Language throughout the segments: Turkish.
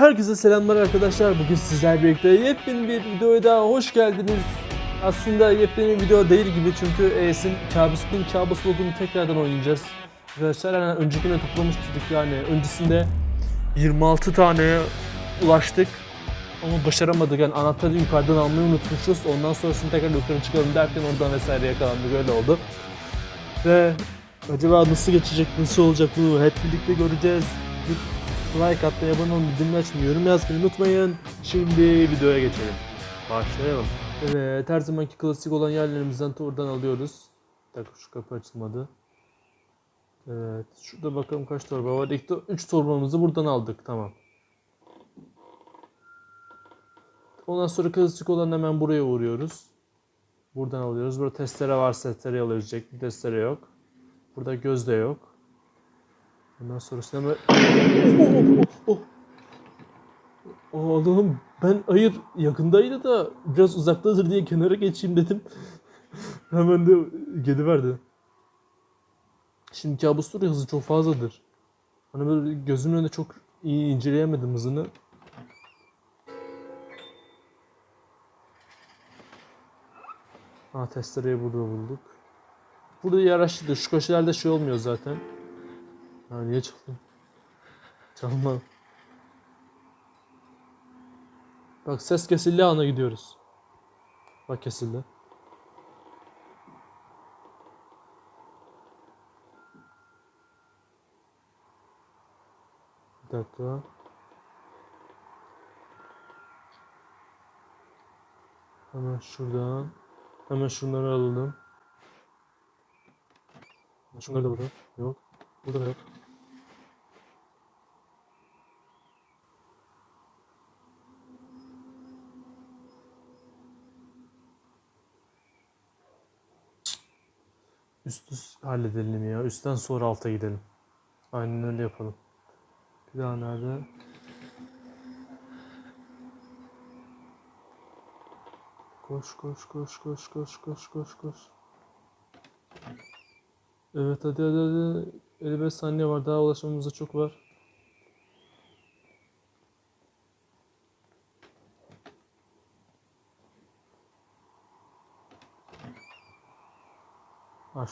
Herkese selamlar arkadaşlar. Bugün sizler birlikte yepyeni bir videoya daha hoş geldiniz. Aslında yepyeni bir video değil gibi çünkü E'sin kabusun kabus olduğunu tekrardan oynayacağız. Arkadaşlar yani öncekine toplamıştık yani öncesinde 26 taneye ulaştık. Ama başaramadık yani anahtarı yukarıdan almayı unutmuşuz. Ondan sonrasını tekrar yukarı çıkalım derken oradan vesaire yakalandık öyle oldu. Ve acaba nasıl geçecek, nasıl olacak bunu hep birlikte göreceğiz. Like atmayı, abone olmayı, bildirim açmayı, yorum yazmayı unutmayın. Şimdi videoya geçelim. Başlayalım. Evet, her zamanki klasik olan yerlerimizden oradan alıyoruz. Bir dakika şu kapı açılmadı. Evet, şurada bakalım kaç torba var. İlk 3 torbamızı buradan aldık, tamam. Ondan sonra klasik olan hemen buraya uğruyoruz. Buradan alıyoruz. Burada testere varsa testere. Bir testere yok. Burada göz de yok. Ondan sonrasında hemen... Oh, oh, oh. Oh, Allah'ım ben hayır yakındaydı da biraz uzaktadır diye kenara geçeyim dedim. Hemen de geliverdi. Şimdi kabustur hızı çok fazladır. Hani böyle gözümün önünde çok iyi inceleyemedim hızını. Ha testereyi burada bulduk. Burada açtı. Şu köşelerde şey olmuyor zaten. Ha niye çıktın? Çalma. Bak ses kesildi ana gidiyoruz. Bak kesildi. Bir dakika. Hemen şuradan. Hemen şunları alalım. Şunları da burada. Yok. Burada da yok. Üst üst halledelim ya. Üstten sonra alta gidelim. Aynen öyle yapalım. Bir daha nerede? Koş koş koş koş koş koş koş koş. Evet hadi hadi hadi. 55 saniye var. Daha ulaşmamıza çok var.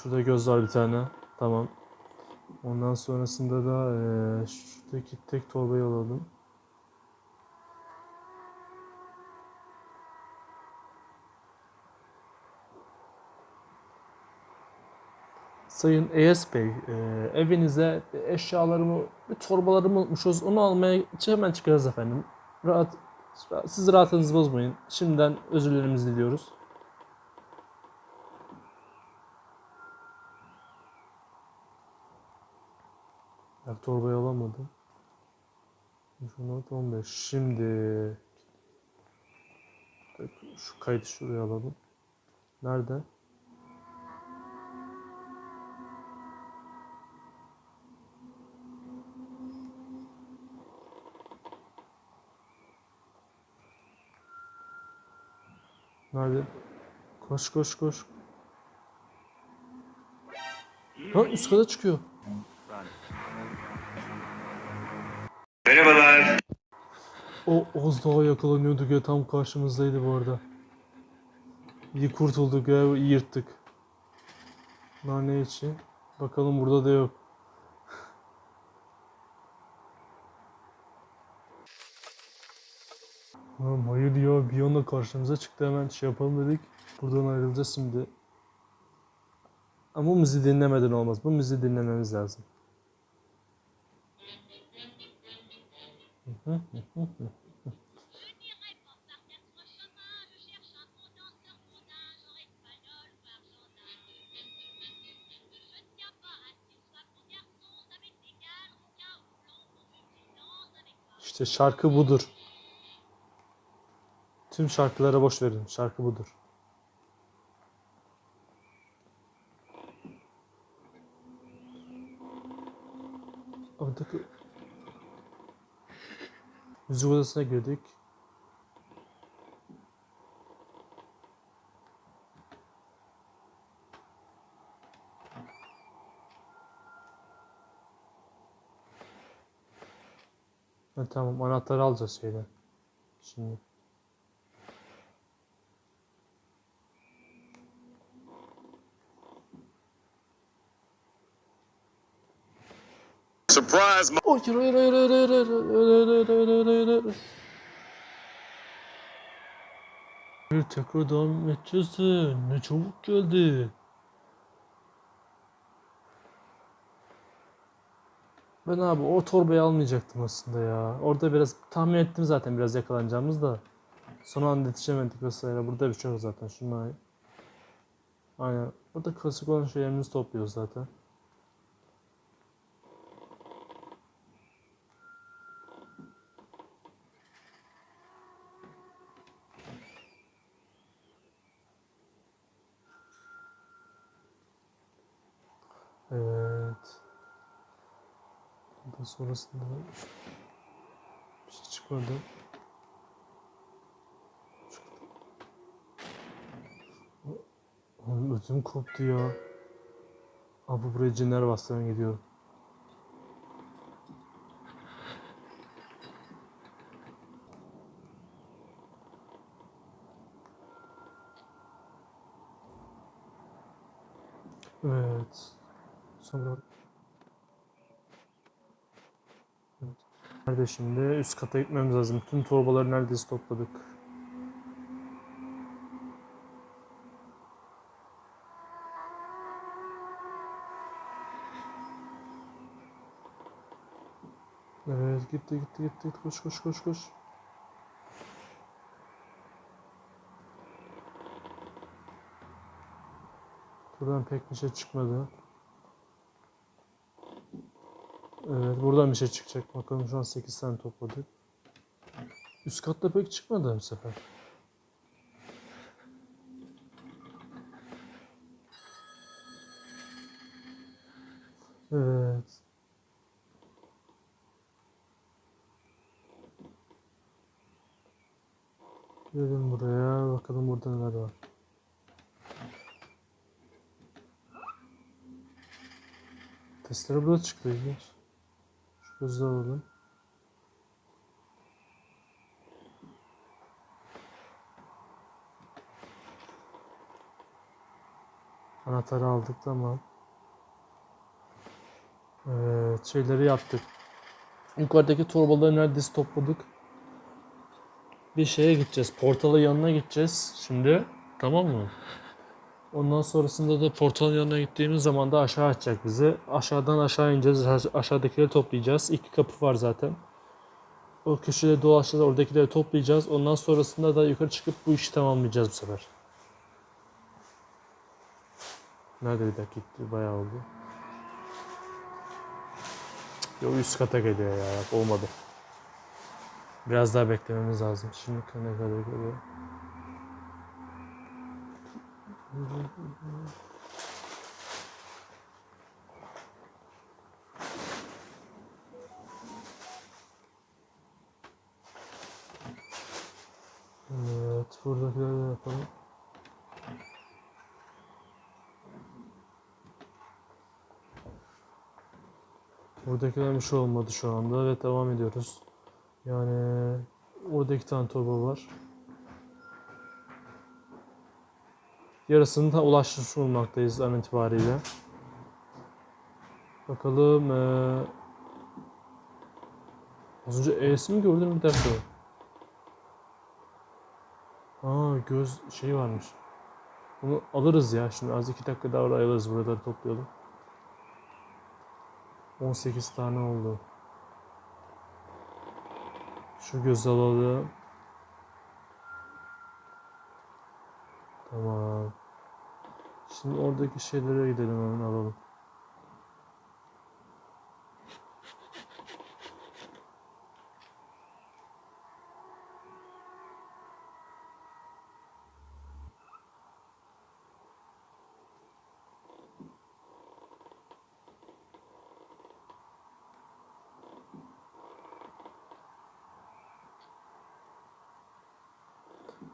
Şurada göz var bir tane. Tamam. Ondan sonrasında da eee, şuradaki tek torbayı alalım. Sayın Eyes Bey, eee, evinize eşyalarımı, torbalarımı unutmuşuz. Onu almaya hemen çıkarız efendim. Rahat, siz rahatınızı bozmayın. Şimdiden özürlerimizi diliyoruz. Ya torbayı alamadım. 15. Şimdi şu kaydı şuraya alalım. Nerede? Nerede? Koş koş koş. Ha üst kata çıkıyor. Merhabalar. O az daha yakalanıyorduk ya tam karşımızdaydı bu arada. İyi kurtulduk ya yırttık. Nane için. Bakalım burada da yok. Lan hayır ya bir anda karşımıza çıktı hemen şey yapalım dedik. Buradan ayrılacağız şimdi. Ama bu müziği dinlemeden olmaz. Bu müziği dinlememiz lazım. İşte şarkı budur. Tüm şarkılara boş verin. Şarkı budur. Dakika. Müzik odasına girdik. tamam anahtarı alacağız şeyden. Şimdi. Surprise, hayır Bir tekrar devam edeceğiz de ne çabuk geldi. Ben abi o torbayı almayacaktım aslında ya. Orada biraz tahmin ettim zaten biraz yakalanacağımız da. Son anda yetişemedik vesaire. Burada bir şey zaten. Şunlar. Aynen. Burada klasik olan şeylerimizi topluyoruz zaten. Evet. Daha sonrasında bir şey çıkmadı. Oğlum ödüm koptu ya. Abi buraya cinler bastı ben gidiyorum. Evet. Sonra Evet. Nerede şimdi? Üst kata gitmemiz lazım. Tüm torbaları neredeyse topladık. Evet gitti gitti gitti koş koş koş koş. Buradan pek bir şey çıkmadı. Evet buradan bir şey çıkacak. Bakalım şu an 8 tane topladık. Üst katta pek çıkmadı bu sefer. Evet. Gelin buraya. Bakalım burada neler var. Testere burada çıktı ilginç. Gözü alalım. Anahtarı aldık tamam. Evet şeyleri yaptık. Yukarıdaki torbaları neredeyse topladık. Bir şeye gideceğiz. Portalın yanına gideceğiz şimdi. Tamam mı? Ondan sonrasında da portalın yanına gittiğimiz zaman da aşağı atacak bizi. Aşağıdan aşağı ineceğiz. Aşa- Aşağıdakileri toplayacağız. İki kapı var zaten. O köşede dolaşacağız. Oradakileri toplayacağız. Ondan sonrasında da yukarı çıkıp bu işi tamamlayacağız bu sefer. Nerede bir dakika gitti? Bayağı oldu. Yok üst kata geliyor ya. Olmadı. Biraz daha beklememiz lazım. Şimdi ne kadar geliyor? Evet, buradakileri de yapalım. Buradakiler bir şey olmadı şu anda ve devam ediyoruz. Yani orada iki tane torba var. Yarısını da ulaşmış bulunmaktayız an itibariyle. Bakalım eee Az önce E'si mi gördün bir dakika. Aa göz şey varmış. Bunu alırız ya. Şimdi az iki dakika daha alırız. Buraları toplayalım. 18 tane oldu. Şu göz alalım. Şimdi oradaki şeylere gidelim hemen alalım.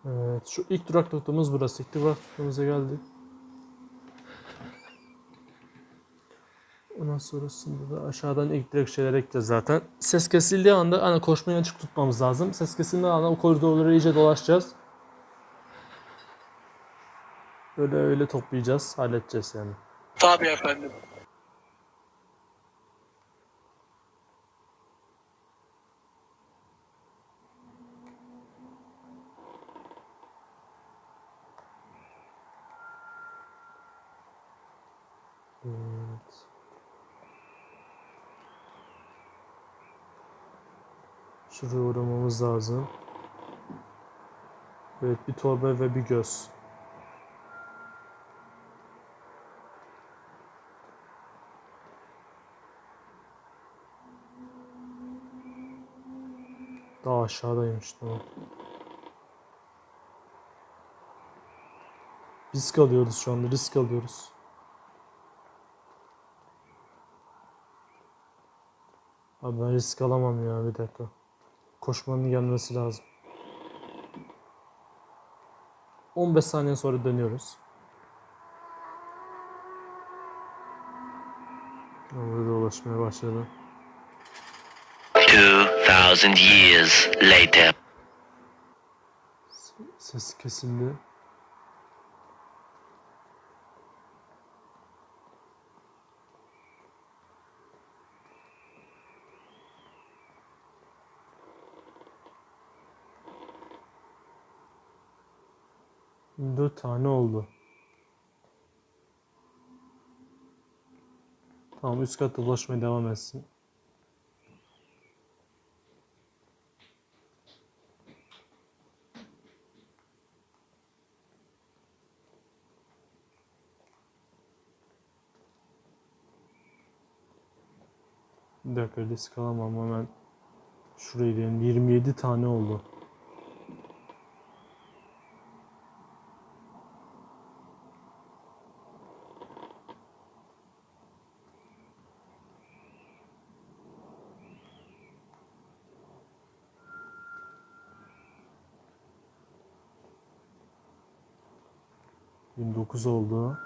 Evet, şu ilk durak noktamız burası. İlk durak noktamıza geldik. Ondan Ondan sonrasında da aşağıdan ilk direkt şeyler ekleyeceğiz zaten. Ses kesildiği anda hani koşmayı açık tutmamız lazım. Ses kesildiği anda o koridorları iyice dolaşacağız. Öyle öyle toplayacağız, halledeceğiz yani. Tabii efendim. Evet. Şuraya uğramamız lazım. Evet bir torba ve bir göz. Daha aşağıdaymış tamam. Risk alıyoruz şu anda risk alıyoruz. Abi ben risk alamam ya bir dakika. Koşmanın gelmesi lazım. 15 saniye sonra dönüyoruz. Burada dolaşmaya başladı. 2,000 years later. Ses kesildi. Dört tane oldu. Tamam üst katta dolaşmaya devam etsin. Bir dakika risk alamam hemen. Şurayı diyelim 27 tane oldu. Yirmi dokuz oldu.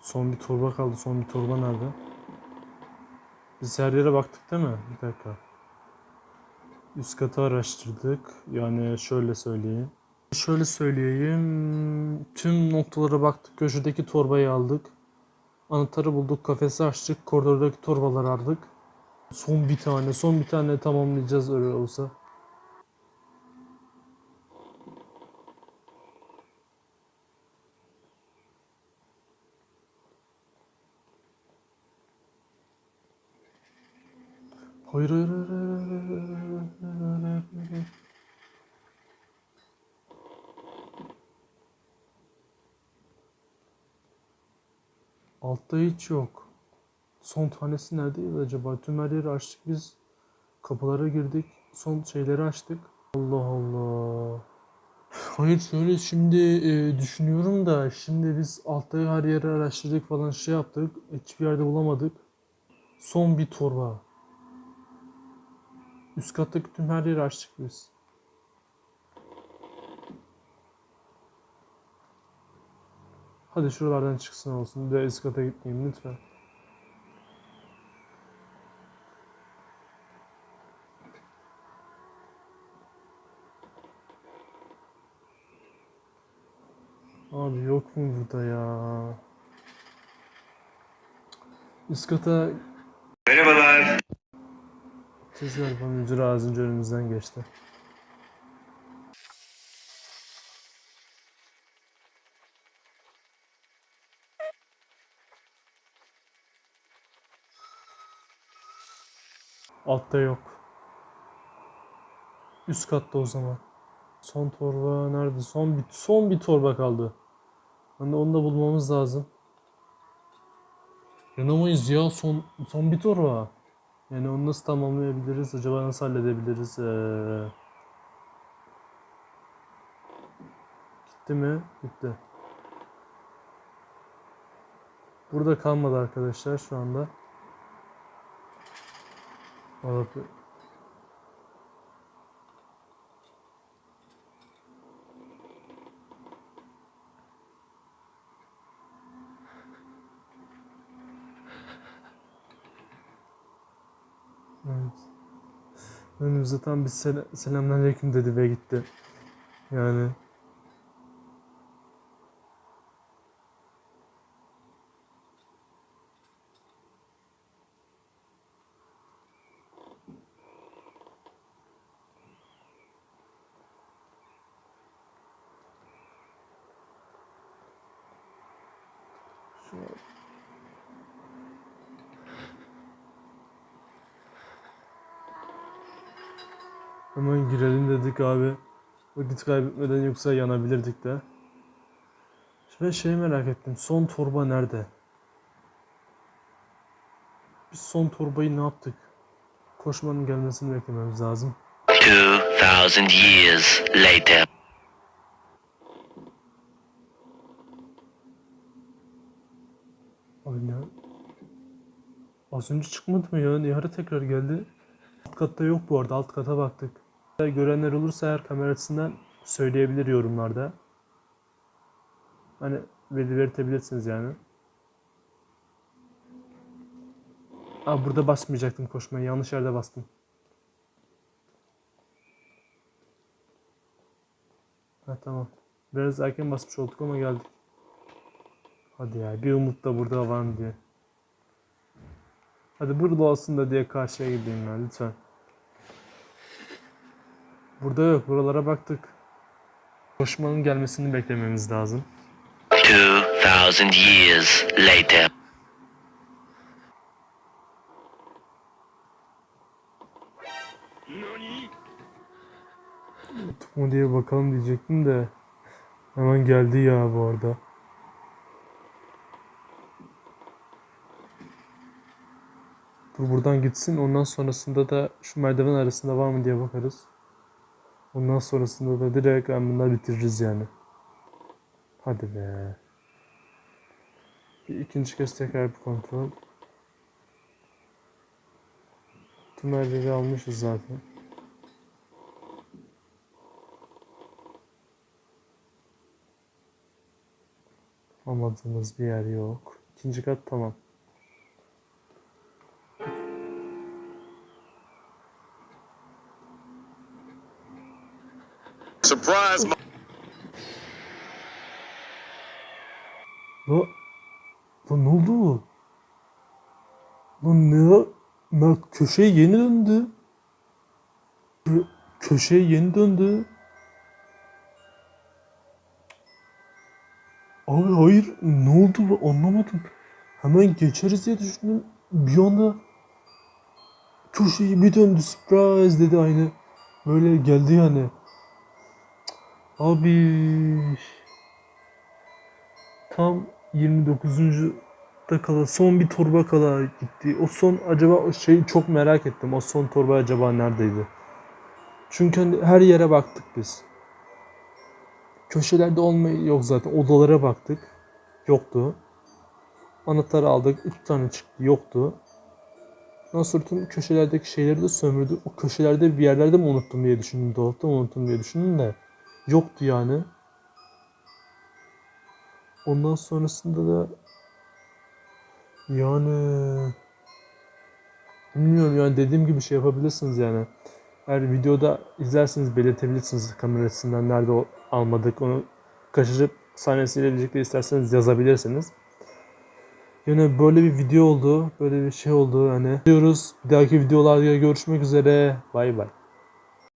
Son bir torba kaldı. Son bir torba nerede? Biz her yere baktık değil mi? Bir dakika. Üst katı araştırdık. Yani şöyle söyleyeyim. Şöyle söyleyeyim. Tüm noktalara baktık. Köşedeki torbayı aldık. Anahtarı bulduk. Kafesi açtık. Koridordaki torbaları aldık. Son bir tane, son bir tane tamamlayacağız öyle olsa. Hayır hayır hayır hayır hayır Altta hiç yok. Son tanesi neredeydi acaba? Tüm her yeri açtık biz. Kapılara girdik. Son şeyleri açtık. Allah Allah. Hayır şöyle şimdi e, düşünüyorum da şimdi biz altta her yeri araştırdık falan şey yaptık. Hiçbir yerde bulamadık. Son bir torba. Üst kattaki tüm her yeri açtık biz. Hadi şuralardan çıksın olsun. Bir de üst kata gitmeyeyim lütfen. Abi yok mu burada ya? Üst kata Merhabalar. Sesler falan müdür ağzınca önümüzden geçti. Altta yok. Üst katta o zaman. Son torba nerede? Son bir son bir torba kaldı. Hani onu da bulmamız lazım. Yanamayız ya son son bir torba. Yani onu nasıl tamamlayabiliriz? Acaba nasıl halledebiliriz? Ee... Gitti mi? Gitti. Burada kalmadı arkadaşlar şu anda. Alıp Evet. Önümüzde tam bir sel selamünaleyküm dedi ve gitti. Yani Hemen girelim dedik abi. Vakit kaybetmeden yoksa yanabilirdik de. Ben şeyi merak ettim. Son torba nerede? Biz son torbayı ne yaptık? Koşmanın gelmesini beklememiz lazım. 2,000 years later. Aynen. Az önce çıkmadı mı ya? Niye tekrar geldi? Alt katta yok bu arada. Alt kata baktık. Görenler olursa eğer kamera açısından söyleyebilir yorumlarda. Hani belirtebilirsiniz yani. Aa burada basmayacaktım koşmaya. Yanlış yerde bastım. Ha tamam. Biraz erken basmış olduk ama geldik. Hadi ya bir umut da burada var diye. Hadi burada olsun da diye karşıya gideyim ben lütfen. Burada yok. Buralara baktık. Koşmanın gelmesini beklememiz lazım. 2,000 years later. Tuttuk mu diye bakalım diyecektim de. Hemen geldi ya bu arada. Dur buradan gitsin. Ondan sonrasında da şu merdiven arasında var mı diye bakarız. Ondan sonrasında da direkt bunları bitiririz yani. Hadi be. Bir ikinci kez tekrar bir kontrol. Tüm her yeri almışız zaten. Amadığımız bir yer yok. İkinci kat tamam. Surprise, La, la ne oldu? Lan ne? Mert köşeye yeni döndü. Kö- köşeye yeni döndü. Abi hayır ne oldu bu anlamadım. Hemen geçeriz diye düşündüm. Bir anda köşeyi bir döndü surprise dedi aynı. Böyle geldi yani. Abi tam 29. da kala son bir torba kala gitti. O son acaba şeyi çok merak ettim. O son torba acaba neredeydi? Çünkü hani her yere baktık biz. Köşelerde olmayı yok zaten. Odalara baktık. Yoktu. Anahtarı aldık. 3 tane çıktı. Yoktu. Ondan sonra tüm köşelerdeki şeyleri de sömürdü. O köşelerde bir yerlerde mi unuttum diye düşündüm. Dolapta mı unuttum diye düşündüm de. Yoktu yani. Ondan sonrasında da yani bilmiyorum yani dediğim gibi şey yapabilirsiniz yani. Eğer videoda izlerseniz belirtebilirsiniz kamera açısından nerede almadık onu kaçırıp sahnesiyle birlikte isterseniz yazabilirsiniz. Yani böyle bir video oldu. Böyle bir şey oldu hani. Diyoruz. Bir dahaki videolarda görüşmek üzere. Bay bay.